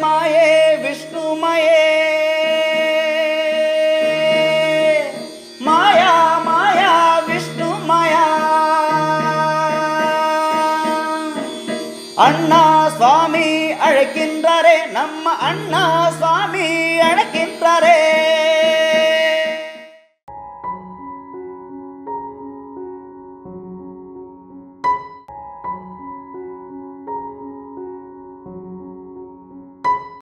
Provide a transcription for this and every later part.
ಮಾಯೇ ವಿಷ್ಣುಮಯೇ ಮಾಯಾ. ಮಾಯಾ ವಿಷ್ಣುಮಯಾ ಅಣ್ಣ ಸ್ವಾಮಿ ಅಳಕಿಂದರೆ ನಮ್ಮ ಅಣ್ಣ ಸ್ವಾಮಿ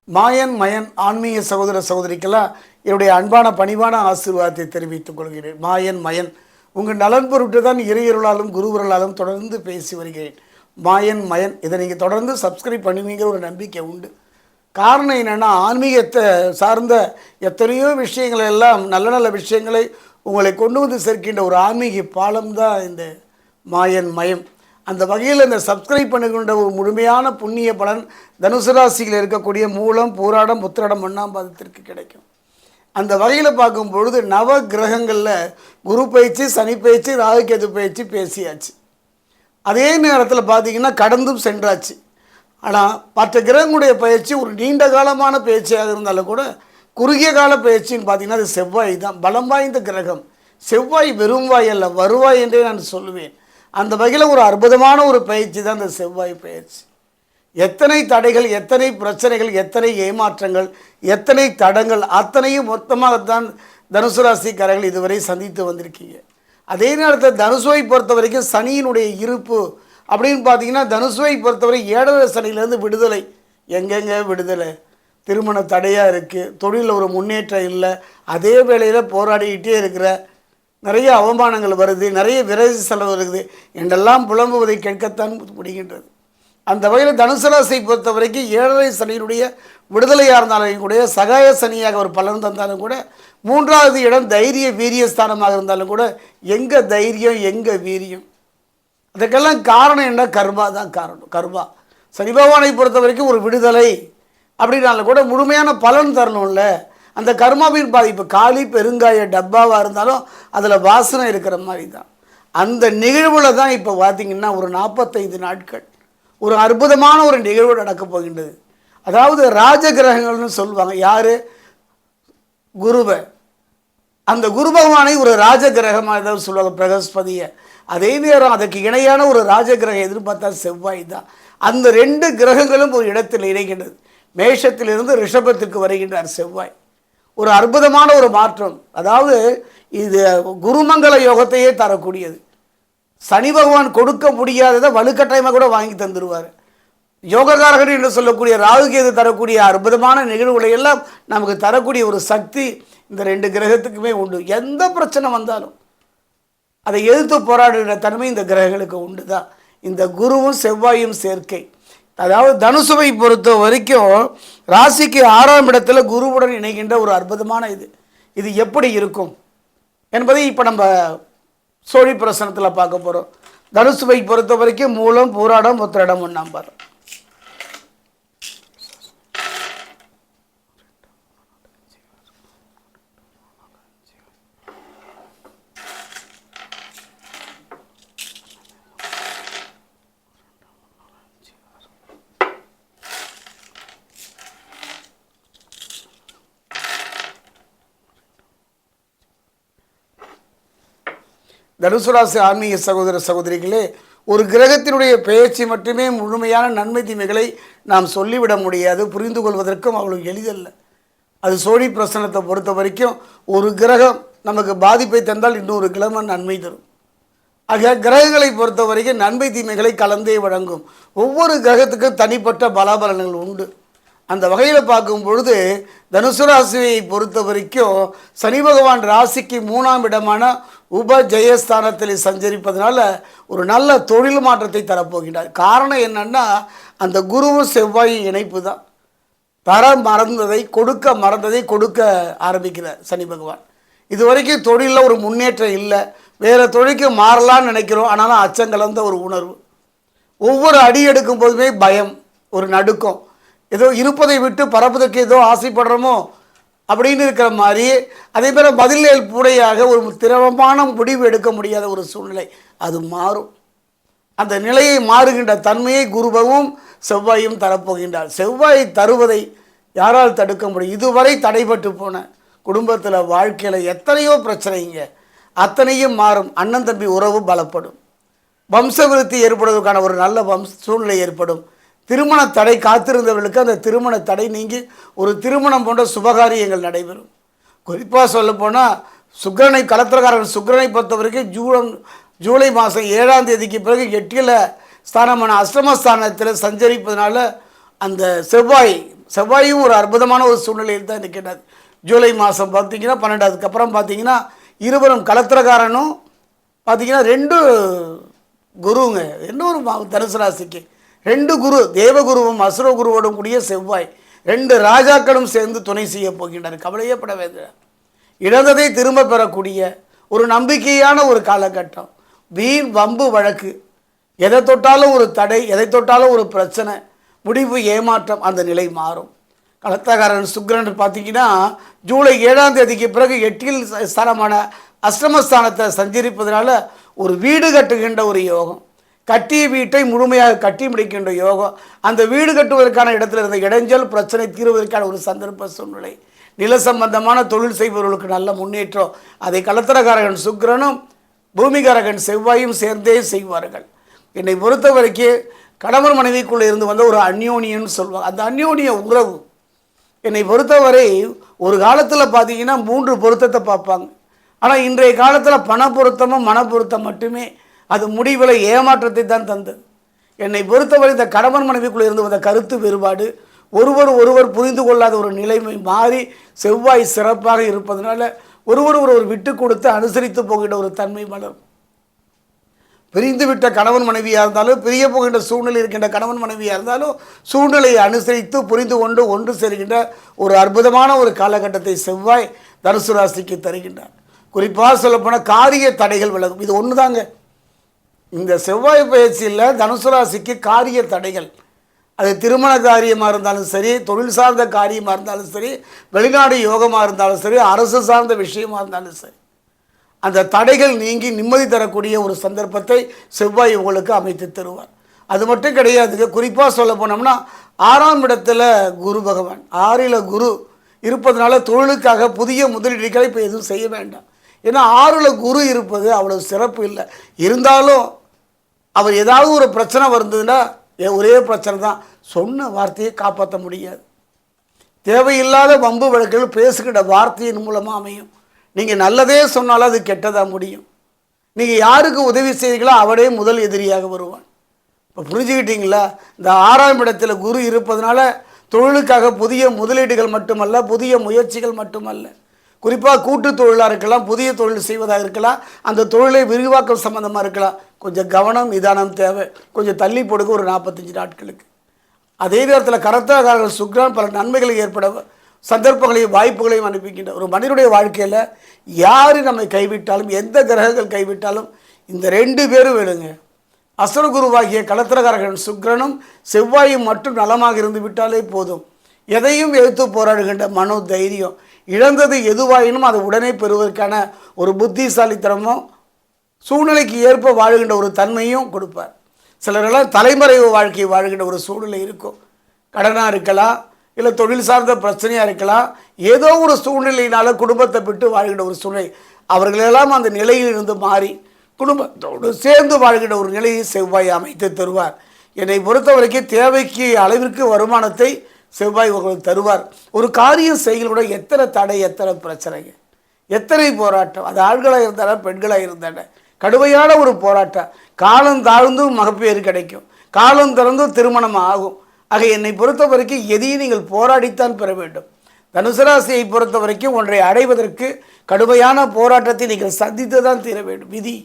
மாயன் மயன் ஆன்மீக சகோதர சகோதரிக்கெல்லாம் என்னுடைய அன்பான பணிவான ஆசீர்வாதத்தை தெரிவித்துக் கொள்கிறேன். மாயன் மயன் உங்கள் நலன் பொருட்டு தான் இறையருளாலும் குருவர்களாலும் தொடர்ந்து பேசி வருகிறேன். மாயன் மயன் இதை நீங்கள் தொடர்ந்து சப்ஸ்கிரைப் பண்ணுவீங்கிற ஒரு நம்பிக்கை உண்டு. காரணம் என்னென்னா ஆன்மீகத்தை சார்ந்த எத்தனையோ விஷயங்கள் எல்லாம் நல்ல நல்ல விஷயங்களை உங்களை கொண்டு வந்து சேர்க்கின்ற ஒரு ஆன்மீக பாலம் தான் இந்த மாயன் மயம் அந்த வகையில் இந்த சப்ஸ்கிரைப் பண்ணுகின்ற ஒரு முழுமையான புண்ணிய பலன் தனுசு ராசியில் இருக்கக்கூடிய மூலம் பூராடம் புத்திராடம் ஒன்றாம் பாதத்திற்கு கிடைக்கும். அந்த வகையில் பார்க்கும் பொழுது நவ கிரகங்களில் குரு பயிற்சி சனி பயிற்சி ராகுகேது பயிற்சி பேசியாச்சு. அதே நேரத்தில் பார்த்தீங்கன்னா கடந்தும் சென்றாச்சு. ஆனால் மற்ற கிரகங்களுடைய பயிற்சி ஒரு நீண்ட காலமான பயிற்சியாக இருந்தாலும் கூட குறுகிய கால பயிற்சின்னு பார்த்தீங்கன்னா அது செவ்வாய் தான். பலம் வாய்ந்த கிரகம். செவ்வாய் வெறும் வாய் அல்ல வருவாய் என்றே நான் சொல்லுவேன். அந்த வகையில் ஒரு அற்புதமான ஒரு பயிற்சி தான் அந்த செவ்வாய் பயிற்சி. எத்தனை தடைகள் எத்தனை பிரச்சனைகள் எத்தனை ஏமாற்றங்கள் எத்தனை தடங்கள் அத்தனையும் மொத்தமாகத்தான் தனுசு ராசிக்காரர்கள் இதுவரை சந்தித்து வந்திருக்கீங்க. அதே நேரத்தில் தனுசுவை பொறுத்த வரைக்கும் சனியினுடைய இருப்பு அப்படின்னு பார்த்தீங்கன்னா தனுசுவை பொறுத்தவரை ஏழரை சனியிலேருந்து விடுதலை. எங்கெங்கே விடுதலை? திருமண தடையாக இருக்குது தொழிலில் ஒரு முன்னேற்றம் இல்லை அதே வேளையில் போராடிக்கிட்டே இருக்கிற நிறைய அவமானங்கள் வருது நிறைய விரைவு செலவு இருக்குது. என்றெல்லாம் புலம்புவதை கேட்கத்தான் முடிகின்றது. அந்த வகையில் தனுசு ராசியை பொறுத்த வரைக்கும் ஏழரை சனியினுடைய விடுதலையாக இருந்தாலும் கூட சகாய சனியாக ஒரு பலன் தந்தாலும் கூட மூன்றாவது இடம் தைரிய வீரிய ஸ்தானமாக இருந்தாலும் கூட எங்கே தைரியம் எங்கே வீரியம்? அதுக்கெல்லாம் காரணம் என்ன? கர்மா தான் காரணம். கர்மா. சனி பகவானை பொறுத்த வரைக்கும் ஒரு விடுதலை. அப்படின்னாலும் கூட முழுமையான பலன் தரணும்ல. அந்த கர்மாவின் பாதிப்பு காலி பெருங்காய டப்பாவாக இருந்தாலும் அதில் வாசனை இருக்கிற மாதிரி தான் அந்த நிகழ்வில் தான் இப்போ பார்த்திங்கன்னா ஒரு நாற்பத்தைந்து நாட்கள் ஒரு அற்புதமான ஒரு நிகழ்வு நடக்கப் போகின்றது. அதாவது ராஜ கிரகங்கள்னு சொல்லுவாங்க. யார்? குருவை அந்த குரு பகவானை ஒரு ராஜ கிரகமாக ஏதாவது சொல்லுவாங்க பிரகஸ்பதியை. அதே நேரம் அதுக்கு இணையான ஒரு ராஜ கிரகம் எதிர்பார்த்தா செவ்வாய் தான். அந்த ரெண்டு கிரகங்களும் ஒரு இடத்தில் இணைகின்றது. மேஷத்திலிருந்து ரிஷபத்திற்கு வருகின்றார் செவ்வாய். ஒரு அற்புதமான ஒரு மாற்றம். அதாவது இது குருமங்கள யோகத்தையே தரக்கூடியது. சனி பகவான் கொடுக்க முடியாததை வலுக்கட்டாயமாக கூட வாங்கி தந்துடுவார் யோகக்காரகன் என்று சொல்லக்கூடிய ராகுகேது தரக்கூடிய அற்புதமான நிகழ்வுகளை எல்லாம் நமக்கு தரக்கூடிய ஒரு சக்தி இந்த ரெண்டு கிரகத்துக்குமே உண்டு. எந்த பிரச்சனை வந்தாலும் அதை எதிர்த்து போராடுகிற தன்மை இந்த கிரகங்களுக்கு உண்டு தான் இந்த குருவும் செவ்வாயும் சேர்க்கை. அதாவது தனுசுவை பொறுத்த வரைக்கும் ராசிக்கு ஆறாம் இடத்துல குருவுடன் இணைகின்ற ஒரு அற்புதமான இது. இது எப்படி இருக்கும் என்பதை இப்போ நம்ம சோழி பிரசனத்தில் பார்க்க போகிறோம் தனுசுவை பொறுத்த வரைக்கும் மூலம் பூராடம் உத்திரடம் ஒன்றாம் பாரம் தனுசு ராசி ஆன்மீக சகோதர சகோதரிகளே ஒரு கிரகத்தினுடைய பெயர்ச்சி மட்டுமே முழுமையான நன்மை தீமைகளை நாம் சொல்லிவிட முடியாது புரிந்து கொள்வதற்கும் அவ்வளோ எளிதல்ல. அது சோழி பிரசனத்தை பொறுத்த வரைக்கும் ஒரு கிரகம் நமக்கு பாதிப்பை தந்தால் இன்னொரு கிழமை நன்மை தரும். ஆக கிரகங்களை பொறுத்த வரைக்கும் நன்மை தீமைகளை கலந்தே வழங்கும். ஒவ்வொரு கிரகத்துக்கும் தனிப்பட்ட பலாபலன்கள் உண்டு. அந்த வகையில் பார்க்கும் பொழுது தனுசு ராசியை பொறுத்த வரைக்கும் சனி பகவான் ராசிக்கு மூணாம் இடமான உப ஜெயஸ்தானத்தில் சஞ்சரிப்பதனால ஒரு நல்ல தொழில் மாற்றத்தை தரப்போகின்றார் காரணம் என்னன்னா அந்த குருவும் செவ்வாயும் இணைப்பு தான் தர மறந்ததை கொடுக்க மறந்ததை கொடுக்க ஆரம்பிக்கிறார் சனி பகவான். இது வரைக்கும் தொழிலில் ஒரு முன்னேற்றம் இல்லை. வேறு தொழிலுக்கு மாறலாம்னு நினைக்கிறோம். ஆனாலும் அச்சம் கலந்த ஒரு உணர்வு. ஒவ்வொரு அடி எடுக்கும் போதுமே பயம் ஒரு நடுக்கம். ஏதோ இருப்பதை விட்டு பரப்பதற்கு ஏதோ ஆசைப்படுறோமோ அப்படின்னு இருக்கிற மாதிரி அதே போல் பதில் புடையாக ஒரு திரவமான முடிவு எடுக்க முடியாத ஒரு சூழ்நிலை அது மாறும். அந்த நிலையை மாறுகின்ற தன்மையை குருபவும் செவ்வாயும் தரப்போகின்றார். செவ்வாய் தருவதை யாரால் தடுக்க முடியும்? இதுவரை தடைபட்டு போன குடும்பத்தில் வாழ்க்கையில் எத்தனையோ பிரச்சனைங்க அத்தனையும் மாறும். அண்ணன் தம்பி உறவு பலப்படும். வம்சவிருத்தி ஏற்படுவதற்கான ஒரு நல்ல வம்ச சூழ்நிலை ஏற்படும். திருமண தடை காத்திருந்தவர்களுக்கு அந்த திருமண தடை நீங்கி ஒரு திருமணம் போன்ற சுபகாரியங்கள் நடைபெறும். குறிப்பாக சொல்லப்போனால் சுக்கிரனை கலத்திரக்காரன் சுக்கிரனை பொறுத்த வரைக்கும் ஜூன் ஜூலை மாதம் ஏழாம் தேதிக்கு பிறகு எட்டில் ஸ்தானமான அஷ்டமஸ்தானத்தில் சஞ்சரிப்பதனால அந்த செவ்வாய் செவ்வாயும் ஒரு அற்புதமான ஒரு சூழ்நிலையில் தான் இருக்கின்றது ஜூலை மாதம் பார்த்தீங்கன்னா பன்னெண்டாவதுக்கு அப்புறம் பார்த்தீங்கன்னா இருவரும் கலத்திரக்காரனும் பார்த்தீங்கன்னா ரெண்டு குருங்க இன்னொரு தனுசு ராசிக்கு. ரெண்டு குரு தேவகுருவும் அசுரகுருவோடும் கூடிய செவ்வாய். ரெண்டு ராஜாக்களும் சேர்ந்து துணை செய்ய போகின்றனர். கவலையே பட வேண்டாம். இழந்ததை திரும்ப பெறக்கூடிய ஒரு நம்பிக்கையான ஒரு காலகட்டம். வீண் வம்பு வழக்கு. எதை தொட்டாலும் ஒரு தடை எதை தொட்டாலும் ஒரு பிரச்சனை. முடிவு ஏமாற்றம் அந்த நிலை மாறும். கலத்தகாரன் சுக்கிரன் பார்த்தீங்கன்னா ஜூலை ஏழாம் தேதிக்கு பிறகு எட்டில் ஸ்தானமான அஷ்டமஸ்தானத்தை சஞ்சரிப்பதனால ஒரு வீடு கட்டுகின்ற ஒரு யோகம். கட்டிய வீட்டை முழுமையாக கட்டி முடிக்கின்ற யோகம். அந்த வீடு கட்டுவதற்கான இடத்துல இருந்த இடைஞ்சல் பிரச்சனை தீர்வதற்கான ஒரு சந்தர்ப்ப சூழ்நிலை. நில சம்பந்தமான தொழில் செய்பவர்களுக்கு நல்ல முன்னேற்றம். அதை கலத்திரகாரகன் சுக்கிரனும் பூமிகாரகன் செவ்வாயும் சேர்ந்தே செய்வார்கள். என்னை பொறுத்த வரைக்கும் கணவன் மனைவிக்குள்ளே இருந்து வந்த ஒரு அந்யோனியன்னு சொல்லுவாங்க அந்த அந்யோனிய உறவு என்னை பொறுத்தவரை ஒரு காலத்தில் பார்த்தீங்கன்னா மூன்று பொருத்தத்தை பார்ப்பாங்க. ஆனால் இன்றைய காலத்தில் பண பொருத்தமும் மன பொருத்தம் மட்டுமே. அது முடிவில் ஏமாற்றத்தை தான் தந்தது என்னை பொறுத்தவரை இந்த கணவன் மனைவிக்குள்ளே இருந்து வந்த கருத்து வேறுபாடு ஒருவர் ஒருவர் புரிந்து கொள்ளாத ஒரு நிலைமை மாறி செவ்வாய் சிறப்பாக இருப்பதனால ஒருவர் ஒருவர் விட்டு கொடுத்து அனுசரித்து போகின்ற ஒரு தன்மை மலரும். பிரிந்து விட்ட கணவன் மனைவியாக இருந்தாலும் பிரிய போகின்ற சூழ்நிலை இருக்கின்ற கணவன் மனைவியாக இருந்தாலும் சூழ்நிலையை அனுசரித்து புரிந்து கொண்டு ஒன்று சேர்கின்ற ஒரு அற்புதமான ஒரு காலகட்டத்தை செவ்வாய் தனுசு ராசிக்கு தருகின்றார். குறிப்பாக சொல்லப்போனால் காரிய தடைகள் விலகும். இது ஒன்று தாங்க இந்த செவ்வாய் பயிற்சியில் தனுசு ராசிக்கு காரிய தடைகள். அது திருமண காரியமாக இருந்தாலும் சரி தொழில் சார்ந்த காரியமாக இருந்தாலும் சரி வெளிநாடு யோகமாக இருந்தாலும் சரி அரசு சார்ந்த விஷயமா இருந்தாலும் சரி. அந்த தடைகள் நீங்கி நிம்மதி தரக்கூடிய ஒரு சந்தர்ப்பத்தை செவ்வாய் உங்களுக்கு அமைத்து தருவார். அது மட்டும் கிடையாதுங்க குறிப்பாக சொல்ல போனோம்னா ஆறாம் இடத்துல குரு பகவான் ஆறில் குரு இருப்பதனால தொழிலுக்காக புதிய முதலீடுகளை இப்போ எதுவும் செய்ய வேண்டாம். ஏன்னா ஆறில் குரு இருப்பது அவ்வளோ சிறப்பு இல்லை. இருந்தாலும் அவர் ஏதாவது ஒரு பிரச்சனை வந்ததுன்னா ஒரே பிரச்சனை தான். சொன்ன வார்த்தையை காப்பாற்ற முடியாது. தேவையில்லாத வம்பு வழக்குகள் பேசுகிற வார்த்தையின் மூலமாக அமையும். நீங்கள் நல்லதே சொன்னாலும் அது கெட்டதாக முடியும். நீங்கள் யாருக்கு உதவி செய்தீங்களோ அவரே முதல் எதிரியாக வருவான் இப்போ புரிஞ்சுக்கிட்டீங்களா? இந்த ஆறாம் இடத்துல குரு இருப்பதனால தொழிலுக்காக புதிய முதலீடுகள் மட்டுமல்ல புதிய முயற்சிகள் மட்டுமல்ல. குறிப்பாக கூட்டு தொழிலாக இருக்கலாம் புதிய தொழில் செய்வதாக இருக்கலாம் அந்த தொழிலை விரிவாக்கம் சம்மந்தமாக இருக்கலாம். கொஞ்சம் கவனம் நிதானம் தேவை. கொஞ்சம் தள்ளி போடுங்க ஒரு நாற்பத்தஞ்சு நாட்களுக்கு. அதே நேரத்தில் கரத்தாகாரர்கள் சுக்ரான் பல நன்மைகளை ஏற்பட சந்தர்ப்பங்களையும் வாய்ப்புகளையும் அனுப்பிக்கின்ற ஒரு மனிதனுடைய வாழ்க்கையில் யார் நம்மை கைவிட்டாலும் எந்த கிரகங்கள் கைவிட்டாலும் இந்த ரெண்டு பேரும் வேணுங்க. அசுரகுருவாகிய கலத்திரகாரகன் சுக்ரனும் செவ்வாயும் மட்டும் நலமாக இருந்து விட்டாலே போதும். எதையும் எதிர்த்து போராடுகின்ற மனோ தைரியம் இழந்தது எதுவாயினும் அதை உடனே பெறுவதற்கான ஒரு புத்திசாலித்தனமும் சூழ்நிலைக்கு ஏற்ப வாழுகின்ற ஒரு தன்மையும் கொடுப்பார். சிலரெல்லாம் தலைமறைவு வாழ்க்கை வாழுகின்ற ஒரு சூழ்நிலை இருக்கும். கடனாக இருக்கலாம் இல்லை தொழில் சார்ந்த பிரச்சனையாக இருக்கலாம் ஏதோ ஒரு சூழ்நிலையினால் குடும்பத்தை விட்டு வாழ்கின்ற ஒரு சூழ்நிலை. அவர்களெல்லாம் அந்த நிலையில் இருந்து மாறி குடும்பத்தோடு சேர்ந்து வாழ்கின்ற ஒரு நிலையை செவ்வாய் அமைத்து தருவார். என்னை பொறுத்தவரைக்கும் தேவைக்கு அளவிற்கு வருமானத்தை செவ்வாய் உங்களுக்கு தருவார். ஒரு காரியம் செய்கிற கூட எத்தனை தடை எத்தனை பிரச்சனைங்க எத்தனை போராட்டம். அது ஆண்களாக இருந்தாலும் பெண்களாக இருந்தாலும். கடுமையான ஒரு போராட்டம். காலம் தாழ்ந்தும் மகப்பேறு கிடைக்கும். காலம் திறந்தும் திருமணம் ஆகும். ஆக என்னை பொறுத்த வரைக்கும் எதையும் நீங்கள் போராடித்தான் பெற வேண்டும். தனுசு ராசியை பொறுத்த வரைக்கும் ஒன்றை அடைவதற்கு கடுமையான போராட்டத்தை நீங்கள் சந்தித்து தான் தீர வேண்டும். விதி.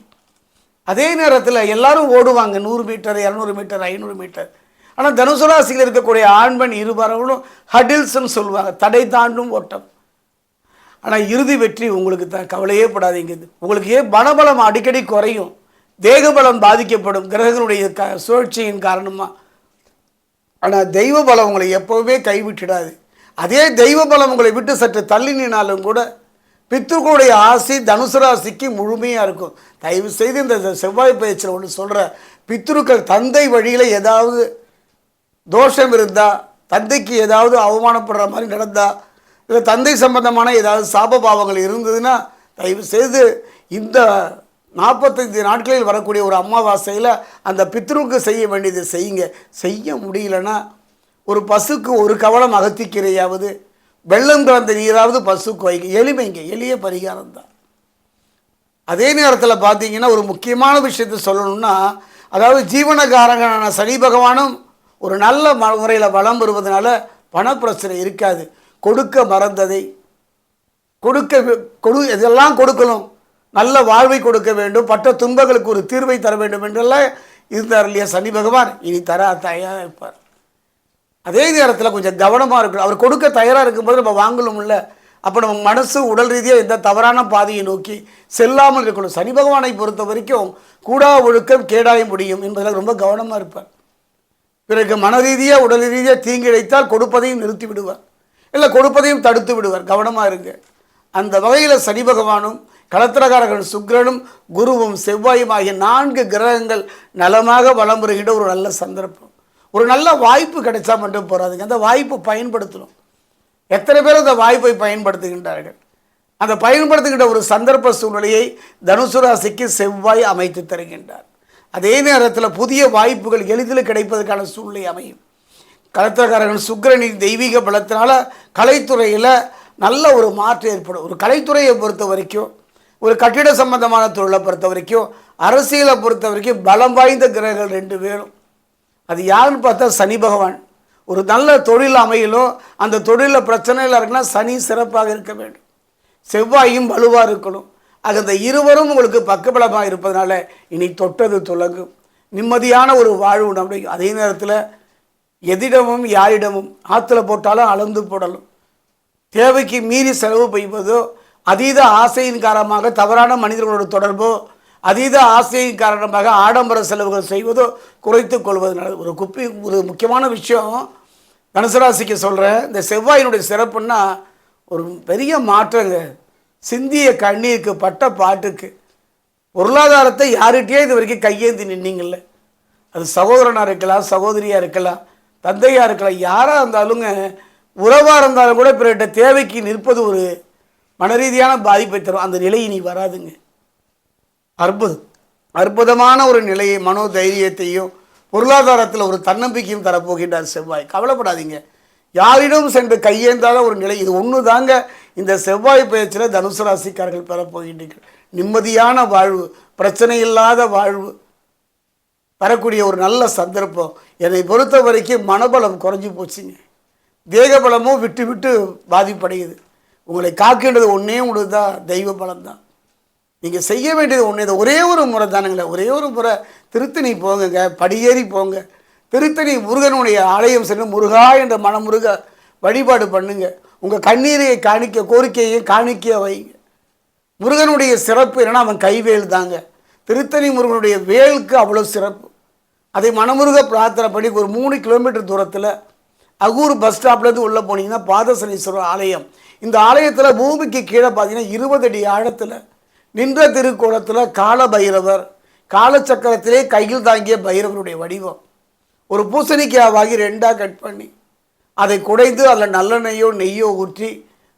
அதே நேரத்தில் எல்லாரும் ஓடுவாங்க. நூறு மீட்டர் இரநூறு மீட்டர் ஐநூறு மீட்டர். ஆனால் தனுசு ராசியில் இருக்கக்கூடிய ஆண்மன் இருவர்களும் ஹடில்ஸ்ன்னு சொல்லுவாங்க. தடை தாண்டும் ஓட்டம். ஆனால் இறுதி வெற்றி உங்களுக்கு தான் கவலையே படாதீங்க உங்களுக்கு ஏன் பலபலம் அடிக்கடி குறையும்? தேகபலம் பாதிக்கப்படும். கிரகங்களுடைய க சுழற்சியின் காரணமாக ஆனால் தெய்வ பலம் உங்களை எப்போவுமே கைவிட்டுடாது. அதே தெய்வ பலம் உங்களை விட்டு சற்று தள்ளி நின்னாலும் கூட பித்ருக்களுடைய ஆசி தனுசு ராசிக்கு முழுமையாக இருக்கும். தயவு செய்து இந்த செவ்வாய் பயிற்சியில் ஒன்று சொல்கிற பித்ருக்கள் தந்தை வழியில் ஏதாவது தோஷம் இருந்தால் தந்தைக்கு ஏதாவது அவமானப்படுற மாதிரி நடந்தால் இல்லை தந்தை சம்பந்தமான ஏதாவது சாப பாவங்கள் இருந்ததுன்னா தயவு செய்து இந்த நாற்பத்தைந்து நாட்களில் வரக்கூடிய ஒரு அமாவாசையில் அந்த பித்ருக்கு செய்ய வேண்டியதை செய்யுங்க. செய்ய முடியலன்னா ஒரு பசுக்கு ஒரு கவலம் அகத்திக்கீரையாவது வெள்ளம் கலந்த நீராவது பசுக்கு வைங்க. எளிமைங்க. எளிய பரிகாரம் தான். அதே நேரத்தில் பார்த்தீங்கன்னா ஒரு முக்கியமான விஷயத்தை சொல்லணும்னா அதாவது ஜீவனகாரகனான சனி பகவானும் ஒரு நல்ல ம- முறையில் வளம் வருவதனால பணப்பிரச்சனை இருக்காது. கொடுக்க மறந்ததை கொடுக்க கொடு இதெல்லாம் கொடுக்கணும். நல்ல வாழ்வை கொடுக்க வேண்டும். பட்ட துன்பங்களுக்கு ஒரு தீர்வை தர வேண்டும் என்றெல்லாம் இருந்தார் இல்லையா சனி பகவான்? இனி தர தயாராக இருப்பார். அதே நேரத்தில் கொஞ்சம் கவனமாக இருக்கணும். அவர் கொடுக்க தயாராக இருக்கும்போது நம்ம வாங்கணும்ல. அப்போ நம்ம மனசு உடல் ரீதியாக எந்த தவறான பாதையை நோக்கி செல்லாமல் இருக்கணும். சனி பகவானை பொறுத்த வரைக்கும் கூடா ஒழுக்கம் கேடாய முடியும் என்பதில் ரொம்ப கவனமாக இருப்பார். பிறகு மன ரீதியாக உடல் ரீதியாக தீங்கிழைத்தால் கொடுப்பதையும் நிறுத்தி விடுவார் இல்லை கொடுப்பதையும் தடுத்து விடுவார். கவனமாக இருங்க. அந்த வகையில் சனி பகவானும் களத்திரகாரகன் சுக்கிரனும் குருவும் செவ்வாயும் ஆகிய நான்கு கிரகங்கள் நலமாக வளம் வருகின்ற ஒரு நல்ல சந்தர்ப்பம். ஒரு நல்ல வாய்ப்பு கிடைச்சா மட்டும் போறாதுங்க. அந்த வாய்ப்பு பயன்படுத்தணும். எத்தனை பேர் அந்த வாய்ப்பை பயன்படுத்துகின்றார்கள்? அந்த பயன்படுத்துகின்ற ஒரு சந்தர்ப்ப சூழ்நிலையை தனுசு ராசிக்கு செவ்வாய் அமைத்து தருகின்றார். அதே நேரத்தில் புதிய வாய்ப்புகள் எளிதில் கிடைப்பதற்கான சூழ்நிலை அமையும். கலத்திரக்காரர்கள் சுக்கரனின் தெய்வீக பலத்தினால் கலைத்துறையில் நல்ல ஒரு மாற்றம் ஏற்படும். ஒரு கலைத்துறையை பொறுத்த வரைக்கும் ஒரு கட்டிட சம்பந்தமான தொழிலை பொறுத்த வரைக்கும் அரசியலை பொறுத்த வரைக்கும் பலம் வாய்ந்த கிரகங்கள் ரெண்டு பேரும் அது யாருன்னு பார்த்தா சனி பகவான். ஒரு நல்ல தொழில் அமையலும் அந்த தொழிலில் பிரச்சனையில் இருக்குன்னா சனி சிறப்பாக இருக்க வேண்டும். செவ்வாயும் வலுவாக இருக்கணும். ஆக அந்த இருவரும் உங்களுக்கு பக்கபலமாக இருப்பதனால இனி தொட்டது துலங்கும். நிம்மதியான ஒரு வாழ்வு நம்முடைய அதே நேரத்தில் எதிடமும் யாரிடமும் ஆற்றுல போட்டாலும் அளந்து போடலும். தேவைக்கு மீறி செலவு பெய்வதோ அதீத ஆசையின் காரணமாக தவறான மனிதர்களோட தொடர்போ அதீத ஆசையின் காரணமாக ஆடம்பர செலவுகள் செய்வதோ குறைத்து கொள்வது நல்லது. ஒரு குப்பி ஒரு முக்கியமான விஷயம் தனுசு ராசிக்கு சொல்கிறேன் இந்த செவ்வாயினுடைய சிறப்புன்னா ஒரு பெரிய மாற்றங்க. சிந்திய கண்ணீருக்கு பட்ட பாட்டுக்கு. பொருளாதாரத்தை யார்கிட்டயே இது வரைக்கும் கையேந்தி நின்னீங்கல்ல. அது சகோதரனாக இருக்கலாம் சகோதரியாக இருக்கலாம் தந்தையாக இருக்கலாம் யாராக இருந்தாலுங்க உறவாக இருந்தாலும் கூட பிறகிட்ட தேவைக்கு நிற்பது ஒரு மனரீதியான பாதிப்பை தரும். அந்த நிலை இனி வராதுங்க. அற்புதம் அற்புதமான ஒரு நிலையை மனோ தைரியத்தையும் பொருளாதாரத்தில் ஒரு தன்னம்பிக்கையும் தரப்போகின்றார் செவ்வாய். கவலைப்படாதீங்க. யாரிடம் சென்று கையேந்தாத ஒரு நிலை இது ஒன்று தாங்க இந்த செவ்வாய் பயிற்சியில் தனுசு ராசிக்காரர்கள் பெறப்போகின்றீர்கள். நிம்மதியான வாழ்வு பிரச்சனை இல்லாத வாழ்வு வரக்கூடிய ஒரு நல்ல சந்தர்ப்பம். என்னை பொறுத்த வரைக்கும் மனபலம் குறைஞ்சி போச்சுங்க. தேகபலமும் விட்டு விட்டு பாதிப்படையுது. உங்களை காக்கின்றது ஒன்றே உங்களுக்கு தான் தெய்வ பலம் தான் நீங்கள் செய்ய வேண்டியது ஒன்று இது ஒரே ஒரு முறை தானுங்களே. ஒரே ஒரு முறை திருத்தணி போங்க படியேறி போங்க. திருத்தணி முருகனுடைய ஆலயம் சென்று முருகா என்ற மனமுருக வழிபாடு பண்ணுங்கள் உங்கள் கண்ணீரை காணிக்க கோரிக்கையை காணிக்க வைங்க முருகனுடைய சிறப்பு என்னன்னா அவன் கைவேல் தாங்க. திருத்தணி முருகனுடைய வேலுக்கு அவ்வளோ சிறப்பு. அதை மனமுருக பிரார்த்தனை பண்ணி ஒரு மூணு கிலோமீட்டர் தூரத்தில் அகூர் பஸ் ஸ்டாப்லேருந்து உள்ளே போனீங்கன்னா பாதசனீஸ்வரர் ஆலயம். இந்த ஆலயத்தில் பூமிக்கு கீழே பார்த்தீங்கன்னா இருபது அடி ஆழத்தில் நின்ற திருக்கோலத்தில் கால பைரவர் காலச்சக்கரத்திலே கையில் தாங்கிய பைரவருடைய வடிவம். ஒரு பூசணிக்காய் ரெண்டாக கட் பண்ணி அதை குடைந்து அதில் நல்லெண்ணெயோ நெய்யோ ஊற்றி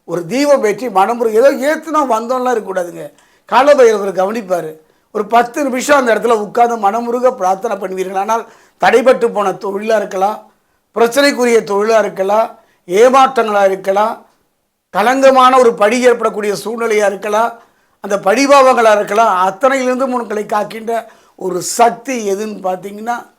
ஒரு தீபம் ஏற்றி மனமுறை ஏதோ ஏற்றுனா வந்தோம்லாம் இருக்கக்கூடாதுங்க காலபைரவர் கவனிப்பார். ஒரு பத்து நிமிஷம் அந்த இடத்துல உட்கார்ந்து மனமுருக பிரார்த்தனை பண்ணுவீர்கள். ஆனால் தடைபட்டு போன தொழிலாக இருக்கலாம் பிரச்சனைக்குரிய தொழிலாக இருக்கலாம் ஏமாற்றங்களாக இருக்கலாம் களங்கமான ஒரு படி ஏற்படக்கூடிய சூழ்நிலையாக இருக்கலாம் அந்த படிபாவங்களாக இருக்கலாம் அத்தனையிலிருந்து உங்களை காக்கின்ற ஒரு சக்தி எதுன்னு பார்த்தீங்கன்னா